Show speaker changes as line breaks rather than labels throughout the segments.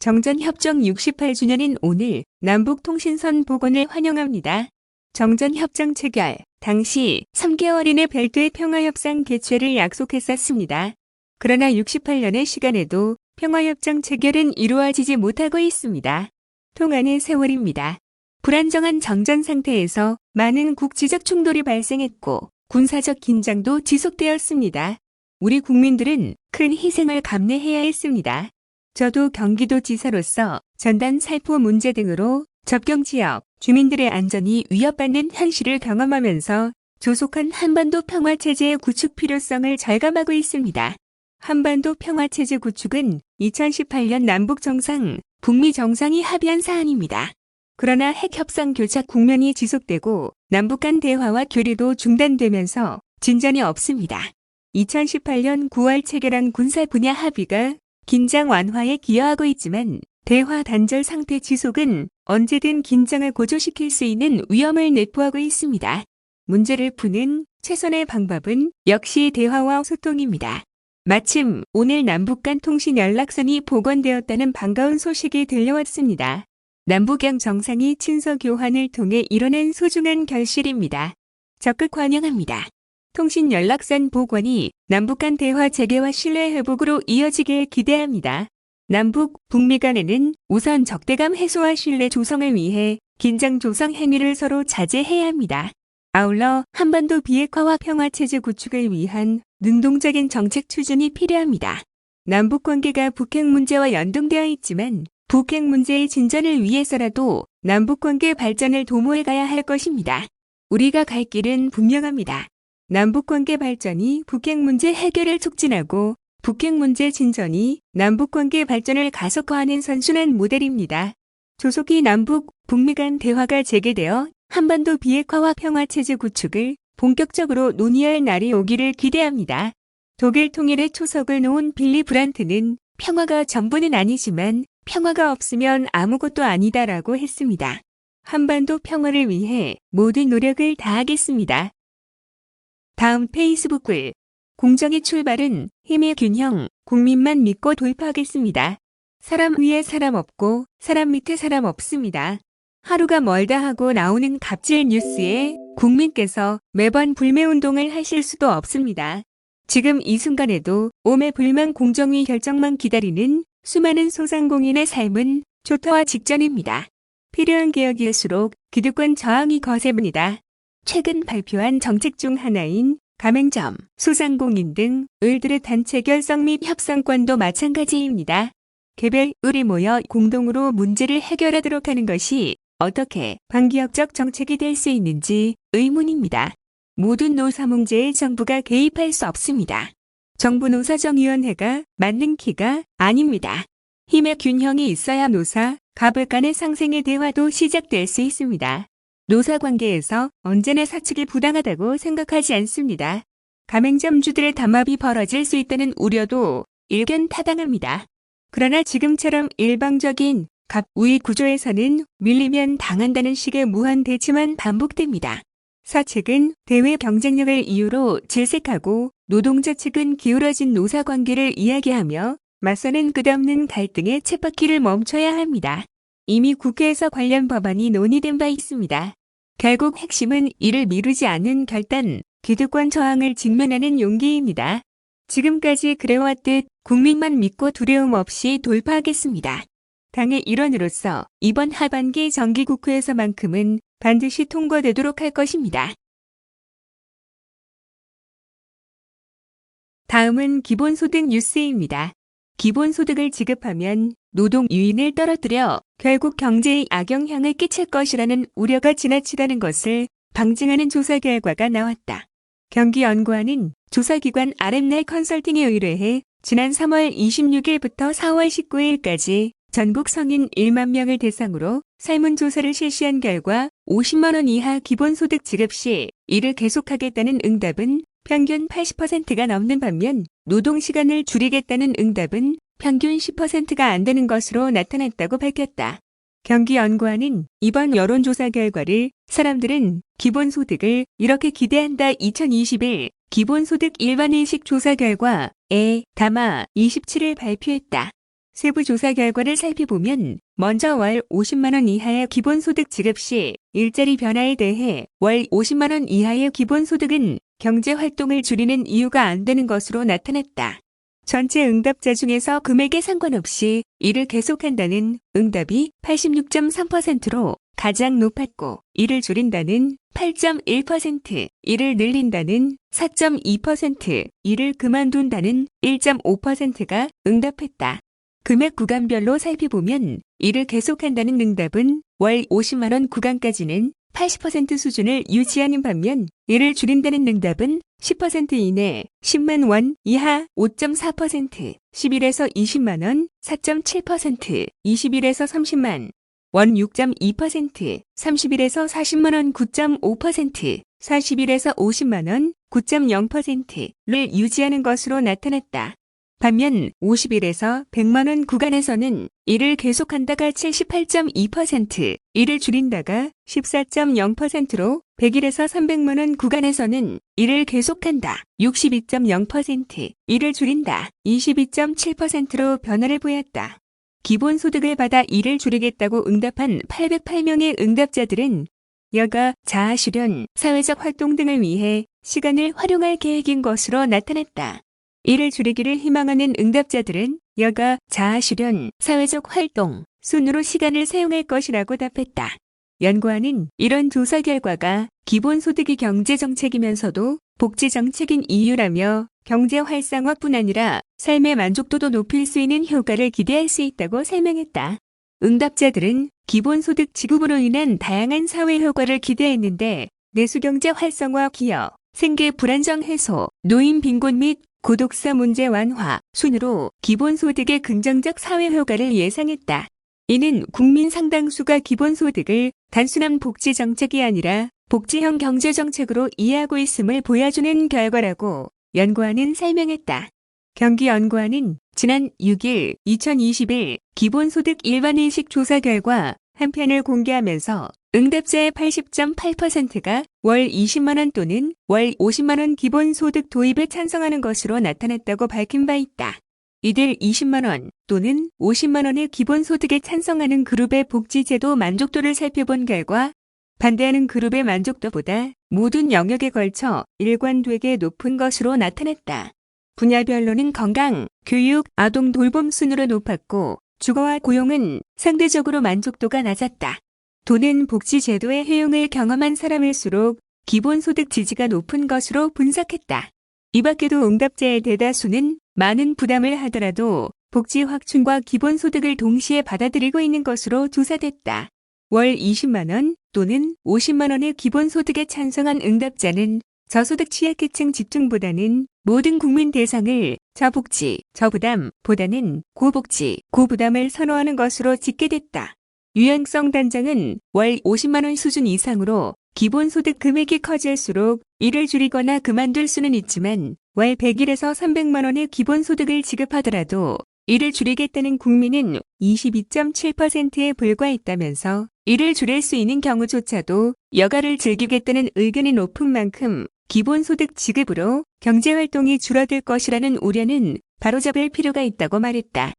정전협정 68주년인 오늘 남북통신선 복원을 환영합니다. 정전협정 체결 당시 3개월 이내 별도의 평화협상 개최를 약속했었습니다. 그러나 68년의 시간에도 평화협정 체결은 이루어지지 못하고 있습니다. 통화의 세월입니다. 불안정한 정전 상태에서 많은 국지적 충돌이 발생했고 군사적 긴장도 지속되었습니다. 우리 국민들은 큰 희생을 감내해야 했습니다. 저도 경기도 지사로서 전단 살포 문제 등으로 접경 지역 주민들의 안전이 위협받는 현실을 경험하면서 조속한 한반도 평화체제의 구축 필요성을 절감하고 있습니다. 한반도 평화체제 구축은 2018년 남북 정상, 북미 정상이 합의한 사안입니다. 그러나 핵협상 교착 국면이 지속되고 남북 간 대화와 교류도 중단되면서 진전이 없습니다. 2018년 9월 체결한 군사 분야 합의가 긴장 완화에 기여하고 있지만 대화 단절 상태 지속은 언제든 긴장을 고조시킬 수 있는 위험을 내포하고 있습니다. 문제를 푸는 최선의 방법은 역시 대화와 소통입니다. 마침 오늘 남북 간 통신 연락선이 복원되었다는 반가운 소식이 들려왔습니다. 남북양 정상이 친서 교환을 통해 이뤄낸 소중한 결실입니다. 적극 환영합니다. 통신 연락선 복원이 남북 간 대화 재개와 신뢰 회복으로 이어지길 기대합니다. 남북, 북미 간에는 우선 적대감 해소와 신뢰 조성을 위해 긴장 조성 행위를 서로 자제해야 합니다. 아울러 한반도 비핵화와 평화체제 구축을 위한 능동적인 정책 추진이 필요합니다. 남북 관계가 북핵 문제와 연동되어 있지만 북핵 문제의 진전을 위해서라도 남북 관계 발전을 도모해 가야 할 것입니다. 우리가 갈 길은 분명합니다. 남북 관계 발전이 북핵 문제 해결을 촉진하고 북핵 문제 진전이 남북 관계 발전을 가속화하는 선순환 모델입니다. 조속히 남북, 북미 간 대화가 재개되어 한반도 비핵화와 평화체제 구축을 본격적으로 논의할 날이 오기를 기대합니다. 독일 통일의 초석을 놓은 빌리 브란트는 평화가 전부는 아니지만 평화가 없으면 아무것도 아니다라고 했습니다. 한반도 평화를 위해 모든 노력을 다하겠습니다. 다음 페이스북 글 공정의 출발은 힘의 균형, 국민만 믿고 돌파하겠습니다. 사람 위에 사람 없고 사람 밑에 사람 없습니다. 하루가 멀다 하고 나오는 갑질 뉴스에 국민께서 매번 불매운동을 하실 수도 없습니다. 지금 이 순간에도 오매불망 공정위 결정만 기다리는 수많은 소상공인의 삶은 초토화 직전입니다. 필요한 개혁일수록 기득권 저항이 거셉니다. 최근 발표한 정책 중 하나인 가맹점, 소상공인 등 을들의 단체 결성 및 협상권도 마찬가지입니다. 개별 을이 모여 공동으로 문제를 해결하도록 하는 것이 어떻게 반기업적 정책이 될 수 있는지 의문입니다. 모든 노사 문제에 정부가 개입할 수 없습니다. 정부 노사정위원회가 맞는 키가 아닙니다. 힘의 균형이 있어야 노사, 갑을 간의 상생의 대화도 시작될 수 있습니다. 노사 관계에서 언제나 사측이 부당하다고 생각하지 않습니다. 가맹점주들의 담합이 벌어질 수 있다는 우려도 일견 타당합니다. 그러나 지금처럼 일방적인 갑 우위 구조에서는 밀리면 당한다는 식의 무한 대치만 반복됩니다. 사측은 대외 경쟁력을 이유로 질색하고 노동자 측은 기울어진 노사 관계를 이야기하며 맞서는 끝없는 갈등의 쳇바퀴를 멈춰야 합니다. 이미 국회에서 관련 법안이 논의된 바 있습니다. 결국 핵심은 이를 미루지 않는 결단, 기득권 저항을 직면하는 용기입니다. 지금까지 그래왔듯 국민만 믿고 두려움 없이 돌파하겠습니다. 당의 일원으로서 이번 하반기 정기국회에서만큼은 반드시 통과되도록 할 것입니다. 다음은 기본소득 뉴스입니다. 기본소득을 지급하면 노동 유인을 떨어뜨려 결국 경제에 악영향을 끼칠 것이라는 우려가 지나치다는 것을 방증하는 조사 결과가 나왔다. 경기연구원은 조사기관 RM날 컨설팅에 의뢰해 지난 3월 26일부터 4월 19일까지 전국 성인 1만 명을 대상으로 설문조사를 실시한 결과 50만 원 이하 기본소득 지급 시 이를 계속하겠다는 응답은 평균 80%가 넘는 반면 노동시간을 줄이겠다는 응답은 평균 10%가 안 되는 것으로 나타났다고 밝혔다. 경기연구원은 이번 여론조사 결과를 사람들은 기본소득을 이렇게 기대한다 2021 기본소득 일반인식 조사 결과에 담아 27일 발표했다. 세부 조사 결과를 살펴보면 먼저 월 50만 원 이하의 기본소득 지급 시 일자리 변화에 대해 월 50만 원 이하의 기본소득은 경제 활동을 줄이는 이유가 안 되는 것으로 나타났다. 전체 응답자 중에서 금액에 상관없이 이를 계속한다는 응답이 86.3%로 가장 높았고 이를 줄인다는 8.1%, 이를 늘린다는 4.2%, 이를 그만둔다는 1.5%가 응답했다. 금액 구간별로 살펴보면 이를 계속한다는 응답은 월 50만 원 구간까지는 80% 수준을 유지하는 반면 이를 줄인다는 응답은 10% 이내 10만 원 이하 5.4%, 10일에서 20만 원 4.7%, 20일에서 30만 원 6.2%, 30일에서 40만 원 9.5%, 40일에서 50만 원 9.0%를 유지하는 것으로 나타났다. 반면 50일에서 100만 원 구간에서는 이를 계속한다가 78.2%, 이를 줄인다가 14.0%로 100일에서 300만 원 구간에서는 이를 계속한다 62.0%, 이를 줄인다 22.7%로 변화를 보였다. 기본소득을 받아 이를 줄이겠다고 응답한 808명의 응답자들은 여가, 자아실현, 사회적 활동 등을 위해 시간을 활용할 계획인 것으로 나타났다. 이를 줄이기를 희망하는 응답자들은 여가, 자아실현, 사회적 활동, 순으로 시간을 사용할 것이라고 답했다. 연구원은 이런 조사 결과가 기본소득이 경제정책이면서도 복지정책인 이유라며 경제 활성화뿐 아니라 삶의 만족도도 높일 수 있는 효과를 기대할 수 있다고 설명했다. 응답자들은 기본소득 지급으로 인한 다양한 사회 효과를 기대했는데 내수경제 활성화 기여, 생계 불안정 해소, 노인 빈곤 및 고독사 문제 완화 순으로 기본소득의 긍정적 사회 효과를 예상했다. 이는 국민 상당수가 기본소득을 단순한 복지 정책이 아니라 복지형 경제 정책으로 이해하고 있음을 보여주는 결과라고 연구원은 설명했다. 경기연구원은 지난 6일 2021 기본소득 일반인식 조사 결과 한 편을 공개하면서 응답자의 80.8%가 월 20만원 또는 월 50만원 기본소득 도입에 찬성하는 것으로 나타났다고 밝힌 바 있다. 이들 20만원 또는 50만원의 기본소득에 찬성하는 그룹의 복지제도 만족도를 살펴본 결과 반대하는 그룹의 만족도보다 모든 영역에 걸쳐 일관되게 높은 것으로 나타났다. 분야별로는 건강, 교육, 아동 돌봄 순으로 높았고 주거와 고용은 상대적으로 만족도가 낮았다. 돈은 복지제도의 효용을 경험한 사람일수록 기본소득 지지가 높은 것으로 분석했다. 이 밖에도 응답자의 대다수는 많은 부담을 하더라도 복지 확충과 기본소득을 동시에 받아들이고 있는 것으로 조사됐다. 월 20만원 또는 50만원의 기본소득에 찬성한 응답자는 저소득 취약계층 집중보다는 모든 국민 대상을 저복지, 저부담 보다는 고복지, 고부담을 선호하는 것으로 집계됐다. 유연성 단장은 월 50만원 수준 이상으로 기본소득 금액이 커질수록 이를 줄이거나 그만둘 수는 있지만 월 100일에서 300만원의 기본소득을 지급하더라도 이를 줄이겠다는 국민은 22.7%에 불과했다면서 이를 줄일 수 있는 경우조차도 여가를 즐기겠다는 의견이 높은 만큼 기본소득 지급으로 경제활동이 줄어들 것이라는 우려는 바로잡을 필요가 있다고 말했다.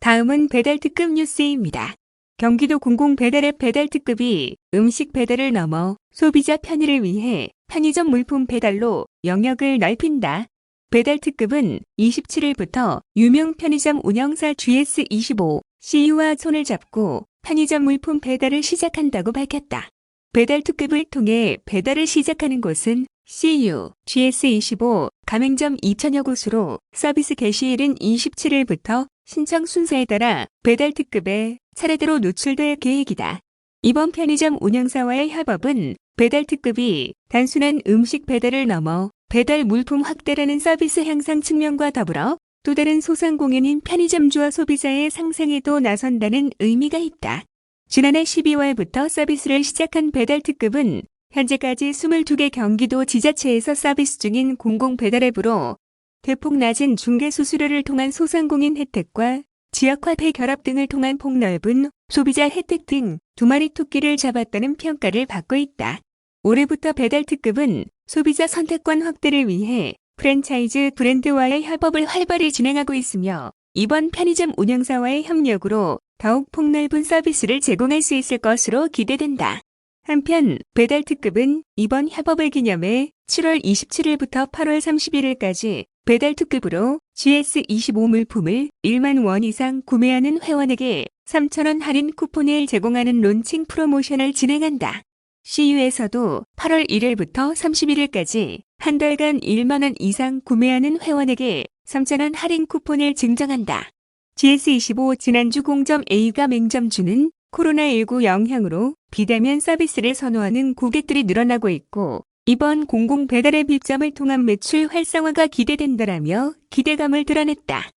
다음은 배달특급 뉴스입니다. 경기도 공공배달앱 배달특급이 음식 배달을 넘어 소비자 편의를 위해 편의점 물품 배달로 영역을 넓힌다. 배달특급은 27일부터 유명 편의점 운영사 GS25 CEO와 손을 잡고 편의점 물품 배달을 시작한다고 밝혔다. 배달 특급을 통해 배달을 시작하는 곳은 CU, GS25 가맹점 2천여 곳으로 서비스 개시일은 27일부터 신청 순서에 따라 배달 특급에 차례대로 노출될 계획이다. 이번 편의점 운영사와의 협업은 배달 특급이 단순한 음식 배달을 넘어 배달 물품 확대라는 서비스 향상 측면과 더불어 또 다른 소상공인인 편의점주와 소비자의 상생에도 나선다는 의미가 있다. 지난해 12월부터 서비스를 시작한 배달특급은 현재까지 22개 경기도 지자체에서 서비스 중인 공공배달앱으로 대폭 낮은 중개수수료를 통한 소상공인 혜택과 지역화폐 결합 등을 통한 폭넓은 소비자 혜택 등 두 마리 토끼를 잡았다는 평가를 받고 있다. 올해부터 배달특급은 소비자 선택권 확대를 위해 프랜차이즈 브랜드와의 협업을 활발히 진행하고 있으며 이번 편의점 운영사와의 협력으로 더욱 폭넓은 서비스를 제공할 수 있을 것으로 기대된다. 한편 배달 특급은 이번 협업을 기념해 7월 27일부터 8월 31일까지 배달 특급으로 GS25 물품을 1만 원 이상 구매하는 회원에게 3,000원 할인 쿠폰을 제공하는 론칭 프로모션을 진행한다. CU에서도 8월 1일부터 31일까지 한 달간 1만 원 이상 구매하는 회원에게 3,000원 할인 쿠폰을 증정한다. GS25 지난주 공점 A가 맹점주는 코로나19 영향으로 비대면 서비스를 선호하는 고객들이 늘어나고 있고 이번 공공 배달의 빗점을 통한 매출 활성화가 기대된다라며 기대감을 드러냈다.